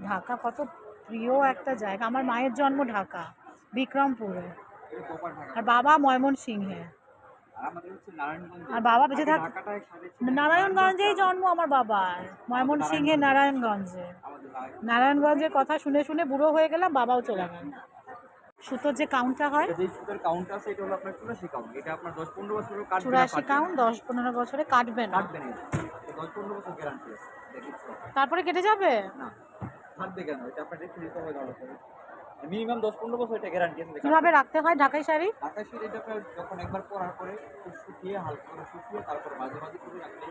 ঢাকা কত প্রিয় একটা জায়গা। আমার মায়ের জন্ম ঢাকা বিক্রমপুরে। আর বাবা ময়মন সিংহে। আর বাবা বেঁচে থাক নারায়ণগঞ্জেই জন্ম আমার বাবার। ময়মন সিংহে নারায়ণগঞ্জে। নারায়ণগঞ্জের কথা শুনে শুনে বুড়ো হয়ে গেলাম বাবাও চলে গেল। সুতোর যে কাউন্টটা হয় যে সুদের কাউন্ট আছে এটা হলো আপনার চুরাশি কাউন্ট এটা আপনার দশ পনেরো বছরের কাটবে চুরাশি কাউন্ট দশ পনেরো বছরে কাটবে না। কাটবে না। এটা। এটা দশ পনেরো বছর গ্যারান্টি আছে। তারপরে কেটে যাবে? না। থাকবে কেন? এটা আপনার রেখে দিতে হবে ভালো করে। মিনিমাম দশ পনেরো বছর এটা গ্যারান্টি আছে। কীভাবে রাখতে হয়? ঢাকাই শাড়ি? ঢাকা শীত এটা আপনার যখন একবার পরার পরে শুকিয়ে হালকা করে শুকিয়ে তারপর মাঝে মাঝে করে রাখলে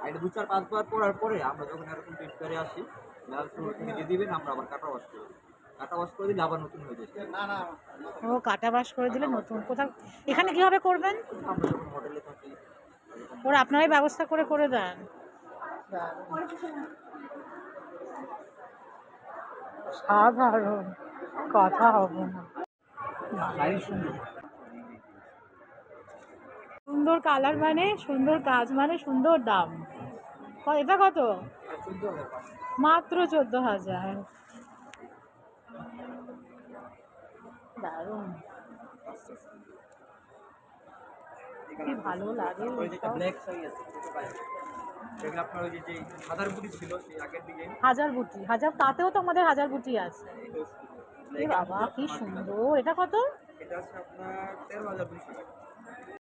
আর এটা দু চার পাঁচবার পরার পরে আমরা যখন এরকম পেট করে আসি লাল শুরু থেকে দিয়ে দিবেন আমরা আবার কাটা ওয়াশ করে দিই। কাটা ওয়াশ করে দিলে আবার নতুন হয়ে যাচ্ছে না না। ও কাটা বাস করে দিলে নতুন। কোথাও এখানে কীভাবে করবেন? আমরা যখন হোটেলে থাকি ওরা আপনারাই ব্যবস্থা করে করে দেন। সাধারণ কথা হবে না। সুন্দর কালার মানে সুন্দর কাজ মানে সুন্দর দাম। এটা কত? মাত্র চোদ্দ হাজার। দারুণ। কি ভালো লাগে আছে আপনার ওই যে যে বুটি ছিল সেই আগের দিকে। হাজার বুটি হাজার তাতেও তো আমাদের হাজার বুটি আছে। বাবা কি সুন্দর এটা কত? এটা হচ্ছে আপনার তেরো হাজার দুশো টাকা।